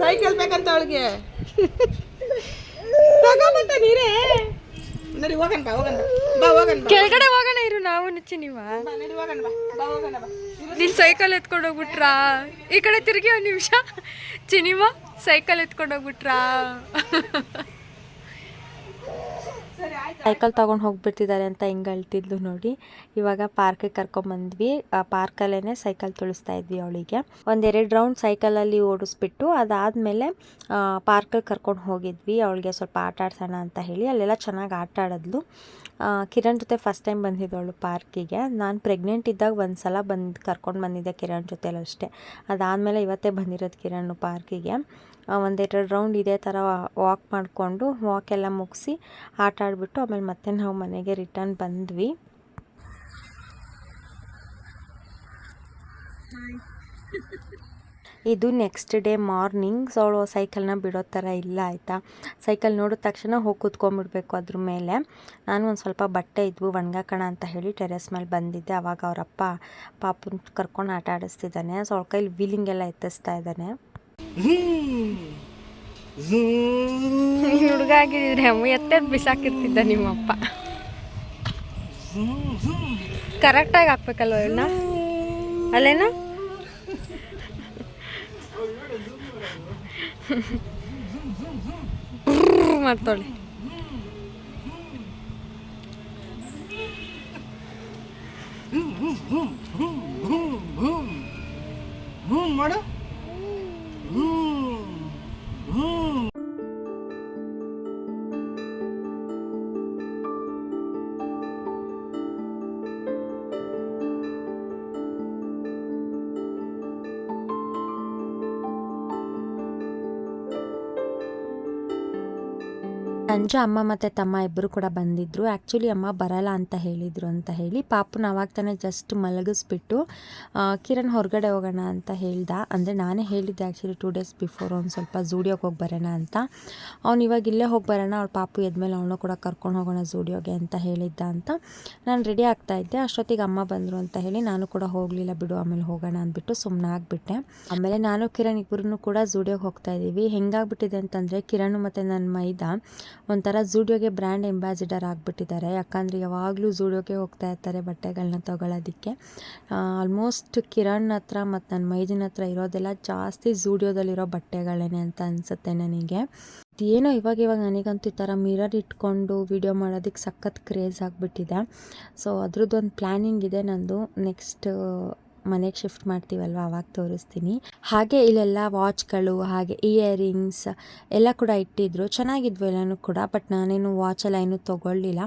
ಸೈಕಲ್ ಬೇಕಂತ ಅವಳಿಗೆ? ನಡಿ ಹೋಗಣ ಬಾ ಹೋಗಣ ಬಾ ಹೋಗಣ ಬಾ. ಕೆಳಗಡೆ ಹೋಗೋಣ ಇರು ನಾವು ಚಿನಿಮ ಬಾ, ನಡಿ ಹೋಗಣ ಬಾ ಬಾ ಹೋಗಣ ಬಾ. ನಿನ್ ಸೈಕಲ್ ಎತ್ಕೊಂಡು ಹೋಗ್ಬಿಟ್ರಾ? ಈ ಕಡೆ ತಿರುಗಿ ಒಂದು ನಿಮಿಷ. ಚಿನಿಮಾ ಸೈಕಲ್ ಎತ್ಕೊಂಡು ಹೋಗ್ಬಿಟ್ರಾ? ಸೈಕಲ್ ತಗೊಂಡು ಹೋಗ್ಬಿಡ್ತಿದ್ದಾರೆ ಅಂತ ಹಿಂಗೆ ಅಳ್ತಿದ್ಲು ನೋಡಿ. ಇವಾಗ ಪಾರ್ಕಿಗೆ ಕರ್ಕೊಂಬಂದ್ವಿ ಆ ಪಾರ್ಕಲ್ಲೇ ಸೈಕಲ್ ತುಳಿಸ್ತಾ ಇದ್ವಿ ಅವಳಿಗೆ. ಒಂದೆರಡು ರೌಂಡ್ ಸೈಕಲಲ್ಲಿ ಓಡಿಸ್ಬಿಟ್ಟು ಅದಾದಮೇಲೆ ಪಾರ್ಕಲ್ಲಿ ಕರ್ಕೊಂಡು ಹೋಗಿದ್ವಿ. ಅವಳಿಗೆ ಸ್ವಲ್ಪ ಆಟ ಆಡ್ಸೋಣ ಅಂತ ಹೇಳಿ ಅಲ್ಲೆಲ್ಲ ಚೆನ್ನಾಗಿ ಆಟ ಆಡಿದ್ಲು. ಕಿರಣ್ ಜೊತೆ ಫಸ್ಟ್ ಟೈಮ್ ಬಂದಿದ್ದವಳು ಪಾರ್ಕಿಗೆ ನಾನು ಪ್ರೆಗ್ನೆಂಟ್ ಇದ್ದಾಗ ಒಂದು ಸಲ ಬಂದು ಕರ್ಕೊಂಡು ಬಂದಿದ್ದೆ ಕಿರಣ್ ಜೊತೆಲಿ ಅಷ್ಟೇ. ಅದಾದಮೇಲೆ ಇವತ್ತೇ ಬಂದಿರೋದು ಕಿರಣ್ ಪಾರ್ಕಿಗೆ ಒಂದೆರಡು ರೌಂಡ್ ಇದೇ ಥರ ವಾಕ್ ಮಾಡಿಕೊಂಡು ವಾಕ್ ಎಲ್ಲ ಮುಗಿಸಿ ಆಟ ಆಡಿಬಿಟ್ಟು ಆಮೇಲೆ ಮತ್ತೆ ನಾವು ಮನೆಗೆ ರಿಟರ್ನ್ ಬಂದ್ವಿ. ಇದು ನೆಕ್ಸ್ಟ್ ಡೇ ಮಾರ್ನಿಂಗ್ ಸೊ ಅವಳು ಸೈಕಲ್ನ ಬಿಡೋ ಥರ ಇಲ್ಲ ಆಯಿತಾ? ಸೈಕಲ್ ನೋಡಿದ ತಕ್ಷಣ ಹೋಗಿ ಕೂತ್ಕೊಂಡ್ಬಿಡ್ಬೇಕು ಅದ್ರ ಮೇಲೆ. ನಾನು ಒಂದು ಸ್ವಲ್ಪ ಬಟ್ಟೆ ಇದ್ವು ಒಣಗಾಕೋಣ ಅಂತ ಹೇಳಿ ಟೆರೆಸ್ ಮೇಲೆ ಬಂದಿದ್ದೆ. ಅವಾಗ ಅವರಪ್ಪ ಪಾಪುನ ಕರ್ಕೊಂಡು ಆಟ ಆಡಿಸ್ತಿದ್ದಾನೆ. ಸೊ ಅವಳ ಕೈಲಿ ವೀಲಿಂಗ್ ಎಲ್ಲ ಎತ್ತಿಸ್ತಾ ಇದ್ದಾನೆ. ಹುಡುಗ ಆಗಿದ್ರೆ ಅಮ್ಮ ಎತ್ತೆ ಬಿಸಾಕಿರ್ತಿದ್ದ ನಿಮ್ಮಪ್ಪ. ಕರೆಕ್ಟಾಗಿ ಹಾಕ್ಬೇಕಲ್ವ ಇವನ್ನ ಅಲ್ಲೇನಾ? ಮಾಡ್ತಾಳೆ ಮಾಡು. Ooh. Ooh. ಸಂಜೆ ಅಮ್ಮ ಮತ್ತು ತಮ್ಮ ಇಬ್ಬರು ಕೂಡ ಬಂದಿದ್ದರು ಆ್ಯಕ್ಚುಲಿ ಅಮ್ಮ ಬರಲ್ಲ ಅಂತ ಹೇಳಿದರು ಅಂತ ಹೇಳಿ ಪಾಪುನ ಅವಾಗ ತಾನೇ ಜಸ್ಟ್ ಮಲಗಿಸ್ಬಿಟ್ಟು ಕಿರಣ್ ಹೊರಗಡೆ ಹೋಗೋಣ ಅಂತ ಹೇಳ್ದ. ಅಂದರೆ ನಾನೇ ಹೇಳಿದ್ದೆ ಆ್ಯಕ್ಚುಲಿ ಟೂ ಡೇಸ್ ಬಿಫೋರ್ ಒಂದು ಸ್ವಲ್ಪ ಝೂಡಿಯೋಗೆ ಹೋಗಿ ಬರೋಣ ಅಂತ. ಅವ್ನು ಇವಾಗ ಇಲ್ಲೇ ಹೋಗಿ ಬರೋಣ, ಅವ್ಳ ಪಾಪು ಎದ್ಮೇಲೆ ಅವನು ಕೂಡ ಕರ್ಕೊಂಡು ಹೋಗೋಣ ಝೂಡಿಯೋಗೆ ಅಂತ ಹೇಳಿದ್ದ ಅಂತ. ನಾನು ರೆಡಿ ಆಗ್ತಾ ಇದ್ದೆ. ಅಷ್ಟೊತ್ತಿಗೆ ಅಮ್ಮ ಬಂದರು ಅಂತ ಹೇಳಿ ನಾನು ಕೂಡ ಹೋಗಲಿಲ್ಲ ಬಿಡು, ಆಮೇಲೆ ಹೋಗೋಣ ಅಂದ್ಬಿಟ್ಟು ಸುಮ್ಮನೆ ಆಗಿಬಿಟ್ಟೆ. ಆಮೇಲೆ ನಾನು, ಕಿರಣ್ ಇಬ್ಬರೂ ಕೂಡ ಝೂಡಿಯೋಗೆ ಹೋಗ್ತಾ ಇದ್ದೀವಿ. ಹೆಂಗಾಗ್ಬಿಟ್ಟಿದೆ ಅಂತಂದರೆ ಕಿರಣ್ ಮತ್ತು ನನ್ನ ಮೈದ ಒಂಥರ ಝೂಡಿಯೋಗೆ ಬ್ರ್ಯಾಂಡ್ ಎಂಬಾಸಿಡರ್ ಆಗಿಬಿಟ್ಟಿದ್ದಾರೆ. ಯಾಕಂದರೆ ಯಾವಾಗಲೂ ಝೂಡಿಯೋಗೆ ಹೋಗ್ತಾ ಇರ್ತಾರೆ ಬಟ್ಟೆಗಳನ್ನ ತಗೊಳ್ಳೋದಕ್ಕೆ ಆಲ್ಮೋಸ್ಟ್ ಕಿರಣ್ ಹತ್ರ ಮತ್ತು ನನ್ನ ಮೈದಿನ ಹತ್ರ ಇರೋದೆಲ್ಲ ಜಾಸ್ತಿ ಝೂಡಿಯೋದಲ್ಲಿರೋ ಬಟ್ಟೆಗಳೇನೆ ಅಂತ ಅನಿಸುತ್ತೆ ನನಗೆ. ಏನೋ ಇವಾಗ ಇವಾಗ ನನಗಂತೂ ಈ ಥರ ಮಿರರ್ ಇಟ್ಕೊಂಡು ವಿಡಿಯೋ ಮಾಡೋದಕ್ಕೆ ಸಖತ್ ಕ್ರೇಜ್ ಆಗಿಬಿಟ್ಟಿದೆ. ಸೊ ಅದ್ರದ್ದೊಂದು ಪ್ಲ್ಯಾನಿಂಗ್ ಇದೆ ನಂದು. ನೆಕ್ಸ್ಟ್ ಮನೆಗೆ ಶಿಫ್ಟ್ ಮಾಡ್ತೀವಲ್ವ? ಅವಾಗ ತೋರಿಸ್ತೀನಿ. ಹಾಗೆ ಇಲ್ಲೆಲ್ಲ ವಾಚ್ಗಳು ಹಾಗೆ ಇಯರಿಂಗ್ಸ್ ಎಲ್ಲ ಕೂಡ ಇಟ್ಟಿದ್ರು. ಚೆನ್ನಾಗಿದ್ವು ಎಲ್ಲನೂ ಕೂಡ ಬಟ್ ನಾನೇನು ವಾಚ್ ಎಲ್ಲ ಏನೂ ತೊಗೊಳ್ಳಿಲ್ಲ.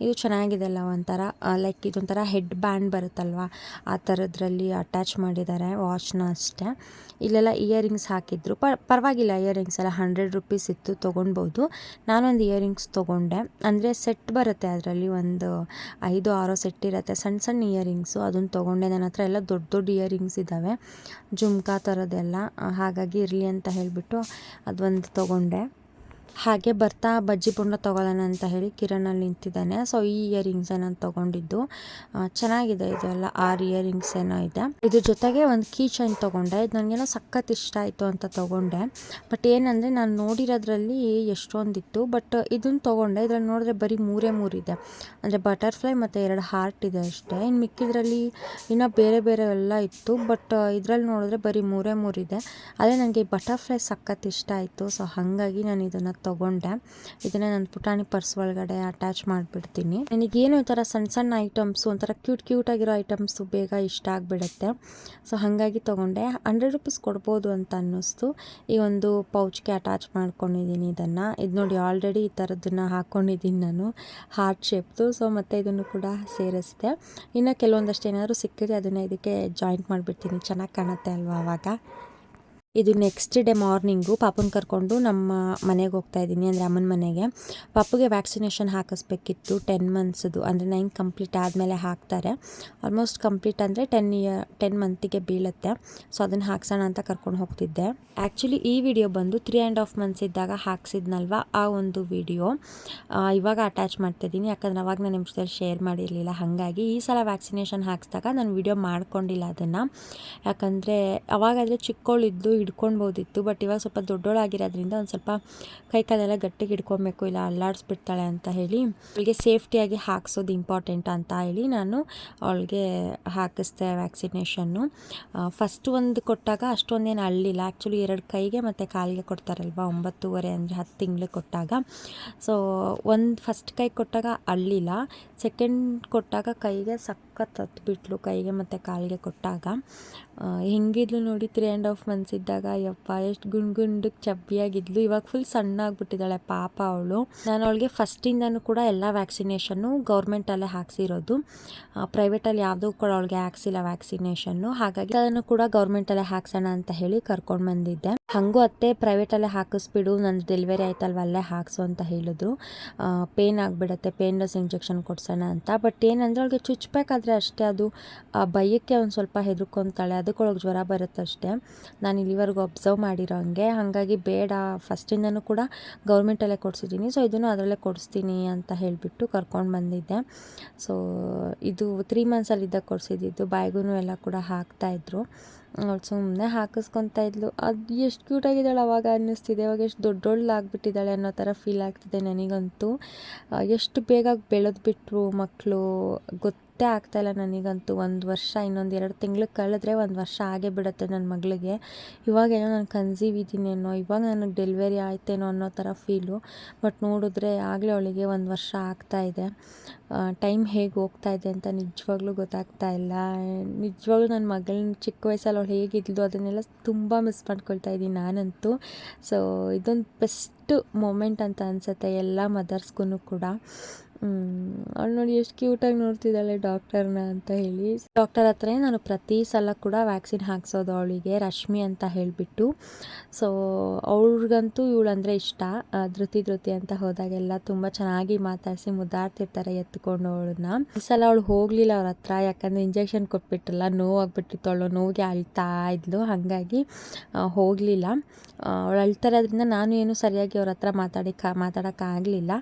ಇದು ಚೆನ್ನಾಗಿದೆ ಅಲ್ಲ ಒಂಥರ ಲೈಕ್ ಇದೊಂಥರ ಹೆಡ್ ಬ್ಯಾಂಡ್ ಬರುತ್ತಲ್ವ? ಆ ಥರದ್ರಲ್ಲಿ ಅಟ್ಯಾಚ್ ಮಾಡಿದ್ದಾರೆ ವಾಚ್ನ ಅಷ್ಟೇ. ಇಲ್ಲೆಲ್ಲ ಇಯರಿಂಗ್ಸ್ ಹಾಕಿದ್ರು. ಪ, ಪರವಾಗಿಲ್ಲ ಇಯರಿಂಗ್ಸ್ ಎಲ್ಲ ಹಂಡ್ರೆಡ್ ರುಪೀಸ್ ಇತ್ತು, ತೊಗೊಳ್ಬೋದು. ನಾನೊಂದು ಇಯರಿಂಗ್ಸ್ ತೊಗೊಂಡೆ. ಅಂದರೆ ಸೆಟ್ ಬರುತ್ತೆ ಅದರಲ್ಲಿ ಒಂದು ಐದು, ಆರೋ ಸೆಟ್ ಇರುತ್ತೆ. ಸಣ್ಣ ಸಣ್ಣ ಇಯರಿಂಗ್ಸು ಅದನ್ನು ತೊಗೊಂಡೆ. ನನ್ನ ಹತ್ರ ಎಲ್ಲ ದೊಡ್ಡ ದೊಡ್ಡ ಇಯರಿಂಗ್ಸ್ ಇದ್ದಾವೆ ಜುಮ್ಕಾ ಥರದ್ದೆಲ್ಲ ಹಾಗಾಗಿ ಇರಲಿ ಅಂತ ಹೇಳಿಬಿಟ್ಟು ಅದೊಂದು ತೊಗೊಂಡೆ. ಹಾಗೆ ಬರ್ತಾ ಬಜ್ಜಿ ಬೊಂಡ ತೊಗೊಳ್ಳೋಣ ಅಂತ ಹೇಳಿ ಕಿರಣಲ್ಲಿ ನಿಂತಿದ್ದಾನೆ. ಸೊ ಈ ಇಯರಿಂಗ್ಸ್ ನಾನು ತೊಗೊಂಡಿದ್ದು. ಚೆನ್ನಾಗಿದೆ ಇದೆಲ್ಲ ಆರು ಇಯರಿಂಗ್ಸ್ ಏನೋ ಇದೆ. ಇದ್ರ ಜೊತೆಗೆ ಒಂದು ಕೀ ಚೈನ್ ತೊಗೊಂಡೆ. ಇದು ನನಗೇನೋ ಸಖತ್ ಇಷ್ಟ ಆಯಿತು ಅಂತ ತೊಗೊಂಡೆ. ಬಟ್ ಏನಂದರೆ ನಾನು ನೋಡಿರೋದ್ರಲ್ಲಿ ಎಷ್ಟೊಂದಿತ್ತು. ಬಟ್ ಇದನ್ನು ತೊಗೊಂಡೆ. ಇದ್ರಲ್ಲಿ ನೋಡಿದ್ರೆ ಬರೀ ಮೂರೇ ಮೂರಿದೆ ಅಂದರೆ ಬಟರ್ಫ್ಲೈ ಮತ್ತು ಎರಡು ಹಾರ್ಟ್ ಇದೆ ಅಷ್ಟೇ. ಇನ್ನು ಮಿಕ್ಕಿದ್ರಲ್ಲಿ ಇನ್ನೂ ಬೇರೆ ಬೇರೆ ಎಲ್ಲ ಇತ್ತು. ಬಟ್ ಇದರಲ್ಲಿ ನೋಡಿದ್ರೆ ಬರೀ ಮೂರೇ ಮೂರಿದೆ ಅದೇ ನನಗೆ ಬಟರ್ಫ್ಲೈ ಸಖತ್ ಇಷ್ಟ ಆಯಿತು. ಸೊ ಹಾಗಾಗಿ ನಾನು ಇದನ್ನು ತೊಗೊಂಡೆ. ಇದನ್ನು ನನ್ನ ಪುಟಾಣಿ ಪರ್ಸ್ ಒಳಗಡೆ ಅಟ್ಯಾಚ್ ಮಾಡಿಬಿಡ್ತೀನಿ. ನನಗೇನು ಈ ಥರ ಸಣ್ಣ ಸಣ್ಣ ಐಟಮ್ಸು ಒಂಥರ ಕ್ಯೂಟ್ ಆಗಿರೋ ಐಟಮ್ಸು ಬೇಗ ಇಷ್ಟ ಆಗಿಬಿಡುತ್ತೆ. ಸೊ ಹಾಗಾಗಿ ತೊಗೊಂಡೆ. ಹಂಡ್ರೆಡ್ ರುಪೀಸ್ ಕೊಡ್ಬೋದು ಅಂತ ಅನ್ನಿಸ್ತು. ಈ ಒಂದು ಪೌಚ್ಗೆ ಅಟ್ಯಾಚ್ ಮಾಡ್ಕೊಂಡಿದ್ದೀನಿ ಇದನ್ನು. ಇದು ನೋಡಿ ಆಲ್ರೆಡಿ ಈ ಥರದ್ದನ್ನು ಹಾಕ್ಕೊಂಡಿದ್ದೀನಿ ನಾನು. ಹಾರ್ಟ್ ಶೇಪ್ದು ಸೊ ಮತ್ತು ಇದನ್ನು ಕೂಡ ಸೇರಿಸ್ದೆ. ಇನ್ನು ಕೆಲವೊಂದಷ್ಟು ಏನಾದರೂ ಸಿಕ್ಕಿದ್ರೆ ಅದನ್ನು ಇದಕ್ಕೆ ಜಾಯಿಂಟ್ ಮಾಡಿಬಿಡ್ತೀನಿ. ಚೆನ್ನಾಗಿ ಕಾಣುತ್ತೆ ಅಲ್ವಾ ಆವಾಗ ಇದು ನೆಕ್ಸ್ಟ್ ಡೇ ಮಾರ್ನಿಂಗು ಪಾಪನ ಕರ್ಕೊಂಡು ನಮ್ಮ ಮನೆಗೆ ಹೋಗ್ತಾ ಇದ್ದೀನಿ, ಅಂದರೆ ಅಮ್ಮನ ಮನೆಗೆ. ಪಾಪುಗೆ ವ್ಯಾಕ್ಸಿನೇಷನ್ ಹಾಕಿಸ್ಬೇಕಿತ್ತು ಟೆನ್ ಮಂತ್ಸ್ದು ಅಂದರೆ ನೈನ್ ಕಂಪ್ಲೀಟ್ ಆದಮೇಲೆ ಹಾಕ್ತಾರೆ. ಆಲ್ಮೋಸ್ಟ್ ಕಂಪ್ಲೀಟ್ ಅಂದರೆ ಟೆನ್ ಇಯರ್ ಟೆನ್ ಮಂತಿಗೆ ಬೀಳುತ್ತೆ. ಸೊ ಅದನ್ನು ಹಾಕ್ಸೋಣ ಅಂತ ಕರ್ಕೊಂಡು ಹೋಗ್ತಿದ್ದೆ. ಆ್ಯಕ್ಚುಲಿ ಈ ವಿಡಿಯೋ ಬಂದು ತ್ರೀ ಆ್ಯಂಡ್ ಹಾಫ್ ಮಂತ್ಸ್ ಇದ್ದಾಗ ಹಾಕ್ಸಿದ್ನಲ್ವ? ಆ ಒಂದು ವಿಡಿಯೋ ಇವಾಗ ಅಟ್ಯಾಚ್ ಮಾಡ್ತಿದ್ದೀನಿ ಯಾಕಂದ್ರೆ ಅವಾಗ ನಾನು ನಿಮ್ಮ ಶೇರ್ ಮಾಡಿರಲಿಲ್ಲ. ಹಾಗಾಗಿ ಈ ಸಲ ವ್ಯಾಕ್ಸಿನೇಷನ್ ಹಾಕ್ಸಿದಾಗ ನಾನು ವಿಡಿಯೋ ಮಾಡ್ಕೊಂಡಿಲ್ಲ ಅದನ್ನು. ಯಾಕಂದರೆ ಅವಾಗಾದರೆ ಚಿಕ್ಕವಳಿದ್ದು ಹಿಡ್ಕೊಳ್ಬೋದಿತ್ತು. ಬಟ್ ಇವಾಗ ಸ್ವಲ್ಪ ದೊಡ್ಡೋಳಾಗಿರೋದ್ರಿಂದ ಒಂದು ಸ್ವಲ್ಪ ಕೈ ಕಾಲೆಲ್ಲ ಗಟ್ಟಿಗೆ ಹಿಡ್ಕೊಬೇಕು ಇಲ್ಲ ಅಲ್ಲಾಡಿಸ್ಬಿಡ್ತಾಳೆ ಅಂತ ಹೇಳಿ ಅವಳಿಗೆ ಸೇಫ್ಟಿಯಾಗಿ ಹಾಕ್ಸೋದು ಇಂಪಾರ್ಟೆಂಟ್ ಅಂತ ಹೇಳಿ ನಾನು ಅವಳಿಗೆ ಹಾಕಿಸ್ದೆ ವ್ಯಾಕ್ಸಿನೇಷನ್ನು ಫಸ್ಟ್ ಒಂದು ಕೊಟ್ಟಾಗ ಅಷ್ಟೊಂದೇನು ಅಳ್ಳಿಲ್ಲ. ಆ್ಯಕ್ಚುಲಿ ಎರಡು ಕೈಗೆ ಮತ್ತು ಕಾಲಿಗೆ ಕೊಡ್ತಾರಲ್ವ, ಒಂಬತ್ತೂವರೆ ಅಂದರೆ ಹತ್ತು ತಿಂಗಳು ಕೊಟ್ಟಾಗ. ಸೊ ಒಂದು ಫಸ್ಟ್ ಕೈ ಕೊಟ್ಟಾಗ ಅಳ್ಳಿಲ್ಲ. ಸೆಕೆಂಡ್ ಕೊಟ್ಟಾಗ ಕೈಗೆ ಸಖತ್ ಬಿಟ್ಲು ಕೈಗೆ ಮತ್ತು ಕಾಲಿಗೆ ಕೊಟ್ಟಾಗ. ಹೆಂಗಿದ್ಲು ನೋಡಿ ತ್ರೀ ಆ್ಯಂಡ್ ಹಾಫ್ ಮಂತ್ಸ್ ಇದ್ದಾಗ, ಯಪ್ಪ, ಎಷ್ಟು ಗುಂಡು ಗುಂಡಕ್ಕೆ ಚಬ್ಬಿಯಾಗಿದ್ಲು. ಇವಾಗ ಫುಲ್ ಸಣ್ಣ ಆಗಿಬಿಟ್ಟಿದ್ದಾಳೆ ಪಾಪ ಅವಳು. ನಾನು ಅವಳಿಗೆ ಫಸ್ಟಿಂದನೂ ಕೂಡ ಎಲ್ಲ ವ್ಯಾಕ್ಸಿನೇಷನ್ನು ಗೌರ್ಮೆಂಟಲ್ಲೇ ಹಾಕ್ಸಿರೋದು. ಪ್ರೈವೇಟಲ್ಲಿ ಯಾವುದೂ ಕೂಡ ಅವಳಿಗೆ ಹಾಕ್ಸಿಲ್ಲ ವ್ಯಾಕ್ಸಿನೇಷನ್ನು ಹಾಗಾಗಿ ಅದನ್ನು ಕೂಡ ಗೌರ್ಮೆಂಟಲ್ಲೇ ಹಾಕ್ಸೋಣ ಅಂತ ಹೇಳಿ ಕರ್ಕೊಂಡು ಬಂದಿದ್ದೆ. ಹಾಗೂ ಅತ್ತೆ ಪ್ರೈವೇಟಲ್ಲೇ ಹಾಕಿಸ್ಬಿಡು ನನ್ನ ಡೆಲಿವರಿ ಆಯ್ತಲ್ವ, ಅಲ್ಲೇ ಹಾಕಿಸು ಅಂತ ಹೇಳಿದ್ರು. ಪೇನ್ ಆಗಿಬಿಡತ್ತೆ ಪೇನ್ಲೆಸ್ ಇಂಜೆಕ್ಷನ್ ಕೊಡ್ಸೋಣ ಅಂತ. ಬಟ್ ಏನಂದರೆ ಅವಳಿಗೆ ಚುಚ್ಚಬೇಕಾದ್ರೆ ಅಷ್ಟೇ, ಅದು ಭಯಕ್ಕೆ ಒಂದು ಸ್ವಲ್ಪ ಅದಕ್ಕೆ ಅದಕ್ಕೊಳಗೆ ಜ್ವರ ಬರುತ್ತಷ್ಟೇ ನಾನು ಇಲ್ಲಿವರೆಗೂ ಅಬ್ಸರ್ವ್ ಮಾಡಿರೋ ಹಂಗೆ. ಹಾಗಾಗಿ ಬೇಡ ಫಸ್ಟಿಂದನೂ ಕೂಡ ಗೌರ್ಮೆಂಟಲ್ಲೇ ಕೊಡಿಸಿದ್ದೀನಿ. ಸೊ ಇದನ್ನು ಅದರಲ್ಲೇ ಕೊಡಿಸ್ತೀನಿ ಅಂತ ಹೇಳಿಬಿಟ್ಟು ಕರ್ಕೊಂಡು ಬಂದಿದ್ದೆ. ಸೊ ಇದು ತ್ರೀ ಮಂತ್ಸಲ್ಲಿದ್ದಾಗ ಕೊಡಿಸಿದ್ದು ಬಾಯ್ಗೂ ಎಲ್ಲ ಕೂಡ ಹಾಕ್ತಾಯಿದ್ರು ಅವಳು ಸುಮ್ಮನೆ ಹಾಕಿಸ್ಕೊತಾ ಇದ್ಲು. ಅದು ಎಷ್ಟು ಕ್ಯೂಟಾಗಿದ್ದಾಳೆ ಅವಾಗ ಅನ್ನಿಸ್ತಿದೆ, ಅವಾಗ ಎಷ್ಟು ದೊಡ್ಡ ದೊಡ್ಡದಾಗಿಬಿಟ್ಟಿದ್ದಾಳೆ ಅನ್ನೋ ಥರ ಫೀಲ್ ಆಗ್ತಿದೆ ನನಗಂತೂ. ಎಷ್ಟು ಬೇಗ ಬೆಳೆದು ಬಿಟ್ಟರು ಮಕ್ಕಳು ಗೊತ್ತೇ ಆಗ್ತಾಯಿಲ್ಲ ನನಗಂತೂ ಒಂದು ವರ್ಷ, ಇನ್ನೊಂದು ಎರಡು ತಿಂಗಳು ಕಳೆದ್ರೆ ಒಂದು ವರ್ಷ ಆಗೇ ಬಿಡುತ್ತೆ ನನ್ನ ಮಗಳಿಗೆ. ಇವಾಗೇನೋ ನಾನು ಕನ್ಸೀವ್ ಇದ್ದೀನೇನೋ ಇವಾಗ ನನಗೆ ಡೆಲಿವರಿ ಆಯ್ತೇನೋ ಅನ್ನೋ ಥರ ಫೀಲು ಬಟ್ ನೋಡಿದ್ರೆ ಆಗಲೇ ಅವಳಿಗೆ ಒಂದು ವರ್ಷ ಆಗ್ತಾ ಇದೆ. ಟೈಮ್ ಹೇಗೆ ಹೋಗ್ತಾ ಇದೆ ಅಂತ ನಿಜವಾಗ್ಲೂ ಗೊತ್ತಾಗ್ತಾ ಇಲ್ಲ. ನಿಜವಾಗ್ಲೂ ನನ್ನ ಮಗಳನ್ನ ಚಿಕ್ಕ ವಯಸ್ಸಲ್ಲಿ ಅವಳು ಹೇಗಿದ್ಲು ಅದನ್ನೆಲ್ಲ ತುಂಬ ಮಿಸ್ ಮಾಡ್ಕೊಳ್ತಾ ಇದ್ದೀನಿ ನಾನಂತೂ. ಸೊ ಇದೊಂದು ಬೆಸ್ಟ್ ಮೂಮೆಂಟ್ ಅಂತ ಅನಿಸುತ್ತೆ ಎಲ್ಲ ಮದರ್ಸ್ಗೂ ಕೂಡ. ಅವಳು ನೋಡಿ ಎಷ್ಟು ಕ್ಯೂಟಾಗಿ ನೋಡ್ತಿದ್ದಾಳೆ ಡಾಕ್ಟರ್ನ ಅಂತ ಹೇಳಿ. ಡಾಕ್ಟರ್ ಹತ್ರನೇ ನಾನು ಪ್ರತಿ ಸಲ ಕೂಡ ವ್ಯಾಕ್ಸಿನ್ ಹಾಕ್ಸೋದು ಅವಳಿಗೆ, ರಶ್ಮಿ ಅಂತ ಹೇಳಿಬಿಟ್ಟು. ಸೊ ಅವ್ರಿಗಂತೂ ಅಂದರೆ ಇಷ್ಟ. ಧೃತಿ ಧೃತಿ ಅಂತ ಹೋದಾಗೆಲ್ಲ ತುಂಬ ಚೆನ್ನಾಗಿ ಮಾತಾಡಿಸಿ ಮುದ್ದಾಡ್ತಿರ್ತಾರೆ ಎತ್ಕೊಂಡು ಅವಳನ್ನ. ಈ ಸಲ ಅವಳು ಹೋಗಲಿಲ್ಲ ಅವ್ರ ಹತ್ರ, ಯಾಕಂದರೆ ಇಂಜೆಕ್ಷನ್ ಕೊಟ್ಬಿಟ್ರಲ್ಲ, ನೋವಾಗ್ಬಿಟ್ಟಿತ್ತು ಅವಳು, ನೋವಿಗೆ ಅಳ್ತಾ ಇದ್ಲು, ಹಾಗಾಗಿ ಹೋಗಲಿಲ್ಲ. ಅವಳು ಅಳ್ತಾರೆ ಅದರಿಂದ ನಾನು ಏನು ಸರಿಯಾಗಿ ಅವ್ರ ಹತ್ರ ಮಾತಾಡಿ ಕಾ ಮಾತಾಡೋಕ್ಕಾಗಲಿಲ್ಲ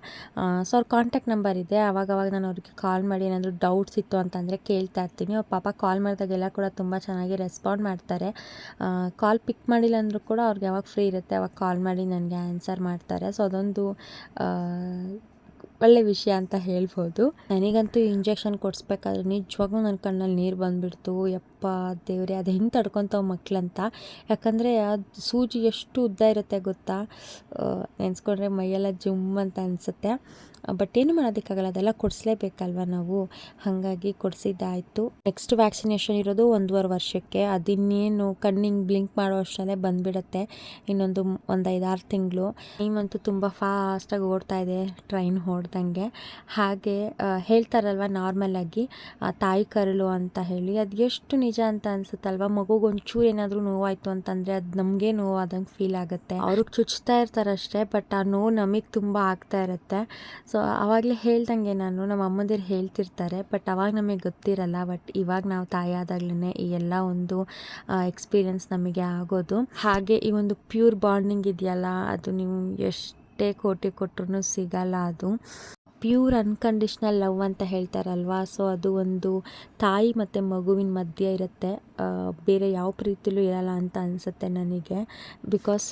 ಸೊ ಅವ್ರ ಕಾಂಟ್ಯಾಕ್ಟ್ ನಂಬರ್ ಇದೆ. ಅವಾಗವಾಗ ನಾನು ಅವ್ರಿಗೆ ಕಾಲ್ ಮಾಡಿ ಏನಾದರೂ ಡೌಟ್ಸ್ ಇತ್ತು ಅಂತಂದರೆ ಕೇಳ್ತಾ ಇರ್ತೀನಿ. ಅವ್ರ ಪಾಪ ಕಾಲ್ ಮಾಡಿದಾಗೆಲ್ಲ ಕೂಡ ತುಂಬ ಚೆನ್ನಾಗಿ ರೆಸ್ಪಾಂಡ್ ಮಾಡ್ತಾರೆ. ಕಾಲ್ ಪಿಕ್ ಮಾಡಿಲ್ಲ ಅಂದರೂ ಕೂಡ ಅವ್ರಿಗೆ ಯಾವಾಗ ಫ್ರೀ ಇರುತ್ತೆ ಅವಾಗ ಕಾಲ್ ಮಾಡಿ ನನಗೆ ಆನ್ಸರ್ ಮಾಡ್ತಾರೆ. ಸೊ ಅದೊಂದು ಒಳ್ಳೆ ವಿಷಯ ಅಂತ ಹೇಳ್ಬೋದು. ನನಗಂತೂ ಇಂಜೆಕ್ಷನ್ ಕೊಡಿಸ್ಬೇಕಾದ್ರೆ ನಿಜವಾಗ್ಲೂ ನನ್ನ ಕಣ್ಣಲ್ಲಿ ನೀರು ಬಂದುಬಿಡ್ತು. ಯಪ್ಪ ದೇವ್ರೆ, ಅದು ಹೆಂಗೆ ತಡ್ಕೊತಾವ ಮಕ್ಕಳಂತ ಯಾಕಂದರೆ ಅದು ಸೂಜಿ ಎಷ್ಟು ಉದ್ದ ಇರುತ್ತೆ ಗೊತ್ತಾ? ನೆನೆಸ್ಕೊಂಡ್ರೆ ಮೈಯೆಲ್ಲ ಜುಮ್ ಅಂತ ಅನಿಸುತ್ತೆ. ಬಟ್ ಏನು ಮಾಡೋದಕ್ಕಾಗಲ್ಲ, ಅದೆಲ್ಲ ಕೊಡಿಸ್ಲೇಬೇಕಲ್ವ ನಾವು? ಹಾಗಾಗಿ ಕೊಡಿಸಿದ್ದಾಯಿತು. ನೆಕ್ಸ್ಟ್ ವ್ಯಾಕ್ಸಿನೇಷನ್ ಇರೋದು ಒಂದೂವರೆ ವರ್ಷಕ್ಕೆ. ಅದಿನ್ನೇನು ಕಣ್ಣಿಂಗ್ ಬ್ಲಿಂಕ್ ಮಾಡೋ ಅಷ್ಟರಲ್ಲೇ ಬಂದುಬಿಡುತ್ತೆ. ಇನ್ನೊಂದು ಒಂದು ಐದಾರು ತಿಂಗಳು. ಟೈಮಂತೂ ತುಂಬ ಫಾಸ್ಟಾಗಿ ಓಡ್ತಾ ಇದೆ ಟ್ರೈನ್ ಹೊಡ್ದಂಗೆ ಹಾಗೆ ಹೇಳ್ತಾರಲ್ವ ಹೇಳ್ತಾರಲ್ವ ನಾರ್ಮಲಾಗಿ ತಾಯಿ ಕರಳು ಅಂತ ಹೇಳಿ. ಅದು ಎಷ್ಟು ನಿಜ ಅಂತ ಅನ್ಸುತ್ತಲ್ವ? ಮಗುಗೆ ಒಂಚೂರು ಏನಾದರೂ ನೋವಾಯಿತು ಅಂತಂದರೆ ಅದು ನಮಗೆ ನೋವಾದಂಗೆ ಫೀಲ್ ಆಗುತ್ತೆ. ಅವ್ರಿಗೆ ಚುಚ್ತಾ ಇರ್ತಾರಷ್ಟೇ ಬಟ್ ಆ ನೋವು ನಮಗೆ ತುಂಬ ಆಗ್ತಾ ಇರುತ್ತೆ. ಸೊ ಆವಾಗಲೇ ಹೇಳ್ದಂಗೆ ನಾನು ನಮ್ಮ ಅಮ್ಮಂದಿರು ಹೇಳ್ತಿರ್ತಾರೆ ಬಟ್ ಅವಾಗ ನಮಗೆ ಗೊತ್ತಿರಲ್ಲ ಬಟ್ ಇವಾಗ ನಾವು ತಾಯಿ ಆದಾಗ್ಲೇ ಈ ಎಲ್ಲ ಒಂದು ಎಕ್ಸ್ಪೀರಿಯನ್ಸ್ ನಮಗೆ ಆಗೋದು. ಹಾಗೆ ಈ ಒಂದು ಪ್ಯೂರ್ ಬಾಂಡಿಂಗ್ ಇದೆಯಲ್ಲ, ಅದು ನೀವು ಎಷ್ಟೇ ಕೋಟಿ ಕೊಟ್ಟರು ಸಿಗಲ್ಲ ಅದು. ಪ್ಯೂರ್ ಅನ್ಕಂಡೀಷ್ನಲ್ ಲವ್ ಅಂತ ಹೇಳ್ತಾರಲ್ವಾ? ಸೊ ಅದು ಒಂದು ತಾಯಿ ಮತ್ತು ಮಗುವಿನ ಮಧ್ಯೆ ಇರುತ್ತೆ. ಬೇರೆ ಯಾವ ಪ್ರೀತಿಲೂ ಇರಲ್ಲ ಅಂತ ಅನಿಸುತ್ತೆ ನನಗೆ. ಬಿಕಾಸ್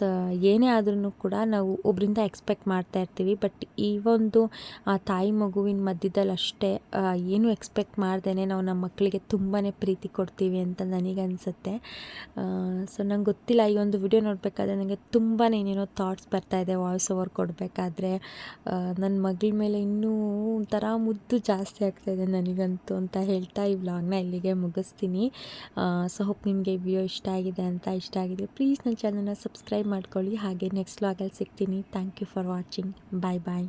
ಏನೇ ಆದ್ರೂ ಕೂಡ ನಾವು ಒಬ್ಬರಿಂದ ಎಕ್ಸ್ಪೆಕ್ಟ್ ಮಾಡ್ತಾ ಇರ್ತೀವಿ. ಬಟ್ ಈ ಒಂದು ತಾಯಿ ಮಗುವಿನ ಮಧ್ಯದಲ್ಲಿ ಅಷ್ಟೇ ಏನು ಎಕ್ಸ್ಪೆಕ್ಟ್ ಮಾಡ್ದೇ ನಾವು ನಮ್ಮ ಮಕ್ಕಳಿಗೆ ತುಂಬಾ ಪ್ರೀತಿ ಕೊಡ್ತೀವಿ ಅಂತ ನನಗೆ ಅನಿಸುತ್ತೆ. ಸೊ ನಂಗೆ ಗೊತ್ತಿಲ್ಲ, ಈ ಒಂದು ವಿಡಿಯೋ ನೋಡಬೇಕಾದ್ರೆ ನನಗೆ ತುಂಬಾ ಏನೇನೋ ಥಾಟ್ಸ್ ಬರ್ತಾ ಇದೆ ವಾಯ್ಸ್ ಓವರ್ ಕೊಡಬೇಕಾದ್ರೆ. ನನ್ನ ಮಗಳ ಮೇಲೆ ಇನ್ನೂ ಒಂಥರ ಮುದ್ದು ಜಾಸ್ತಿ ಆಗ್ತಾಯಿದೆ ನನಗಂತೂ ಅಂತ ಹೇಳ್ತಾ ಈ ವ್ಲಾಗ್ನ ಇಲ್ಲಿಗೆ ಮುಗಿಸ್ತೀನಿ. ಸೊ ಹೋಪ್ ನಿಮಗೆ ವಿಡಿಯೋ ಇಷ್ಟ ಆಗಿದೆ ಅಂತ ಇಷ್ಟ ಆಗಿದೆ ಪ್ಲೀಸ್ ನನ್ನ ಚಾನಲ್ನ ಸಬ್ಸ್ಕ್ರೈಬ್ ಮಾಡ್ಕೊಳ್ಳಿ. ಹಾಗೆ ನೆಕ್ಸ್ಟ್ ವ್ಲಾಗಲ್ಲಿ ಸಿಗ್ತೀನಿ. Thank you for watching bye bye